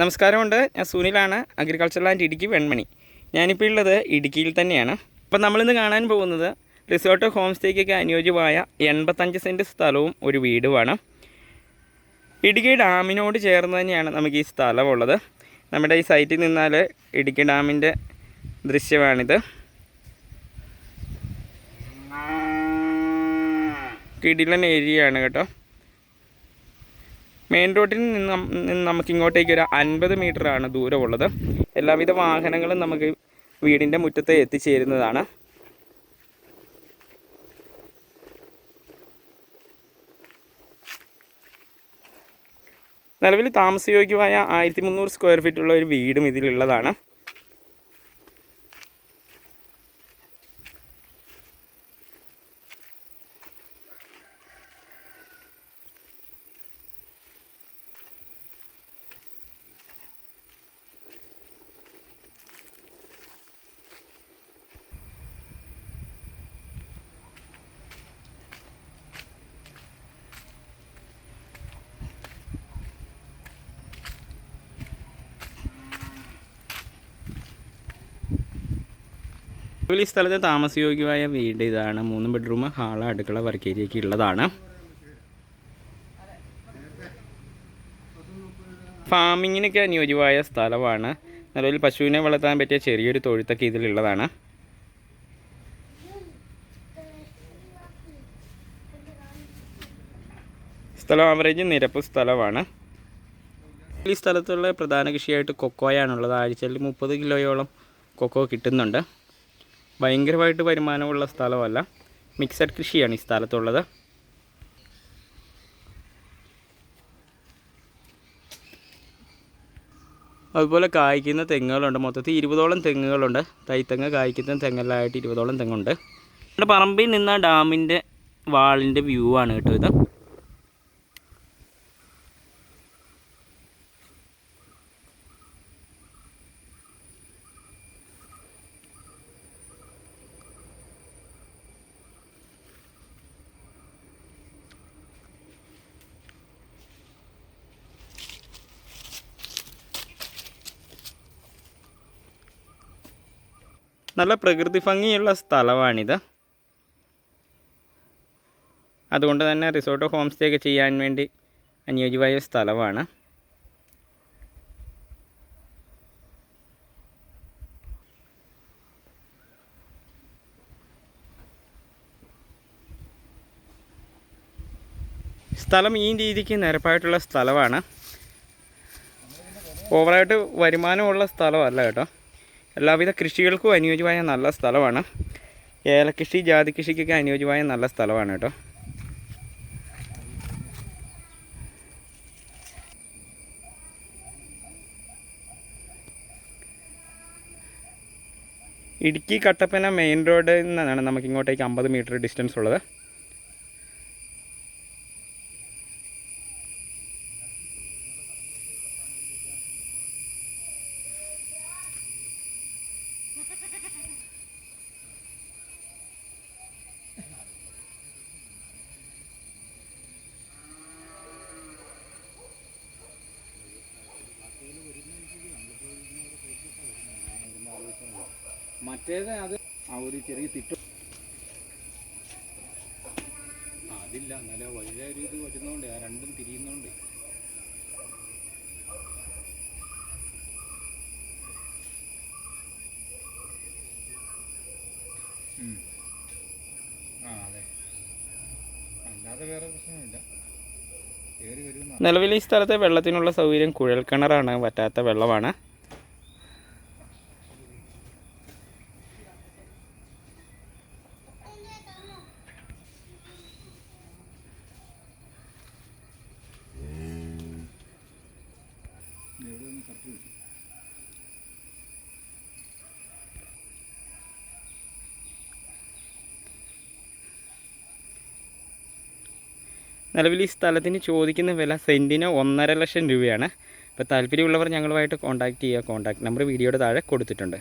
നമസ്കാരമുണ്ട്. ഞാൻ സുനിലാണ് അഗ്രികൾച്ചർ ലാൻഡ് ഇടുക്കി വെൺമണി. ഞാനിപ്പോൾ ഉള്ളത് ഇടുക്കിയിൽ തന്നെയാണ്. അപ്പം നമ്മളിന്ന് കാണാൻ പോകുന്നത് റിസോർട്ട് ഹോം സ്റ്റേക്കൊക്കെ അനുയോജ്യമായ എൺപത്തഞ്ച് സെന്റ് സ്ഥലവും ഒരു വീടുമാണ്. ഇടുക്കി ഡാമിനോട് ചേർന്ന് തന്നെയാണ് നമുക്ക് ഈ സ്ഥലമുള്ളത്. നമ്മുടെ ഈ സൈറ്റിൽ നിന്നാൽ ഇടുക്കി ഡാമിന്റെ ദൃശ്യമാണിത്. കിടിലൻ ഏരിയയാണ് കേട്ടോ. മെയിൻ റോഡിൽ നിന്ന് നമുക്ക് ഇങ്ങോട്ടേക്ക് ഒരു അൻപത് ആണ് ദൂരമുള്ളത്. എല്ലാവിധ വാഹനങ്ങളും നമുക്ക് വീടിന്റെ മുറ്റത്ത് എത്തിച്ചേരുന്നതാണ്. നിലവിൽ താമസയോഗ്യമായ ആയിരത്തി മുന്നൂറ് സ്ക്വയർ ഫീറ്റുള്ള ഒരു വീടും ഇതിലുള്ളതാണ്. ഈ സ്ഥലത്ത് താമസയോഗ്യമായ വീട് ഇതാണ്. മൂന്ന് ബെഡ്റൂം ഹാൾ അടുക്കള വർക്ക് ഏരിയയൊക്കെ ഉള്ളതാണ്. ഫാമിങ്ങിനൊക്കെ അനുയോജ്യമായ സ്ഥലമാണ്. നിലവിൽ പശുവിനെ വളർത്താൻ പറ്റിയ ചെറിയൊരു തൊഴുത്തൊക്കെ ഇതിലുള്ളതാണ് സ്ഥലം ആവറേജ് നിരപ്പ് സ്ഥലമാണ്. ഈ സ്ഥലത്തുള്ള പ്രധാന കൃഷിയായിട്ട് കൊക്കോയാണുള്ളത് ആഴ്ചയിൽ മുപ്പത് കിലോയോളം കൊക്കോ കിട്ടുന്നുണ്ട്. ഭയങ്കരമായിട്ട് വരുമാനമുള്ള സ്ഥലമല്ല. മിക്സഡ് കൃഷിയാണ് ഈ സ്ഥലത്തുള്ളത്. അതുപോലെ കായ്ക്കുന്ന തെങ്ങുകളുണ്ട്. മൊത്തത്തിൽ ഇരുപതോളം തെങ്ങുകളുണ്ട്. തൈത്തെങ്ങ് കായ്ക്കുന്ന തെങ്ങെല്ലാമായിട്ട് ഇരുപതോളം തെങ്ങുണ്ട്. നമ്മുടെ പറമ്പിൽ നിന്ന ഡാമിന്റെ വാളിന്റെ വ്യൂ ആണ് കേട്ടോ ഇത്. നല്ല പ്രകൃതി ഭംഗിയുള്ള സ്ഥലമാണിത്. അതുകൊണ്ട് തന്നെ റിസോർട്ട് ഹോം സ്റ്റേ ഒക്കെ ചെയ്യാൻ വേണ്ടി അനുയോജ്യമായ സ്ഥലമാണ്. സ്ഥലം ഈ രീതിക്ക് നിരപ്പായിട്ടുള്ള സ്ഥലമാണ്. ഓവറായിട്ട് വരുമാനമുള്ള സ്ഥലമല്ല കേട്ടോ. എല്ലാവിധ കൃഷികൾക്കും അനുയോജ്യമായ നല്ല സ്ഥലമാണ്. ഏലകൃഷി ജാതി കൃഷിക്കൊക്കെ അനുയോജ്യമായ നല്ല സ്ഥലമാണ് കേട്ടോ. ഇടുക്കി കട്ടപ്പന മെയിൻ റോഡിൽ നിന്നാണ് നമുക്ക് ഇങ്ങോട്ടേക്ക് അമ്പത് മീറ്റർ ഡിസ്റ്റൻസ് ഉള്ളത്. മറ്റേത് അത് ആ ഒരു ചെറിയ തിട്ട. അതില്ല. നല്ല വലിയ ഒരു ഇത് വരുന്നോണ്ട് ആ രണ്ടും തിരിയുന്നോണ്ട്. ആ അല്ലാതെ വേറെ പ്രശ്നമില്ല. നിലവിൽ ഈ സ്ഥലത്തെ വെള്ളത്തിനുള്ള സൗകര്യം കുഴൽക്കിണറാണ് പറ്റാത്ത വെള്ളമാണ്. നിലവിൽ ഈ സ്ഥലത്തിന് ചോദിക്കുന്ന വില സെന്റിന് ഒന്നര ലക്ഷം രൂപയാണ്. അപ്പോൾ താല്പര്യമുള്ളവർ ഞങ്ങളുമായിട്ട് കോൺടാക്റ്റ് ചെയ്യുക. കോൺടാക്ട് നമ്പർ വീഡിയോയുടെ താഴെ കൊടുത്തിട്ടുണ്ട്.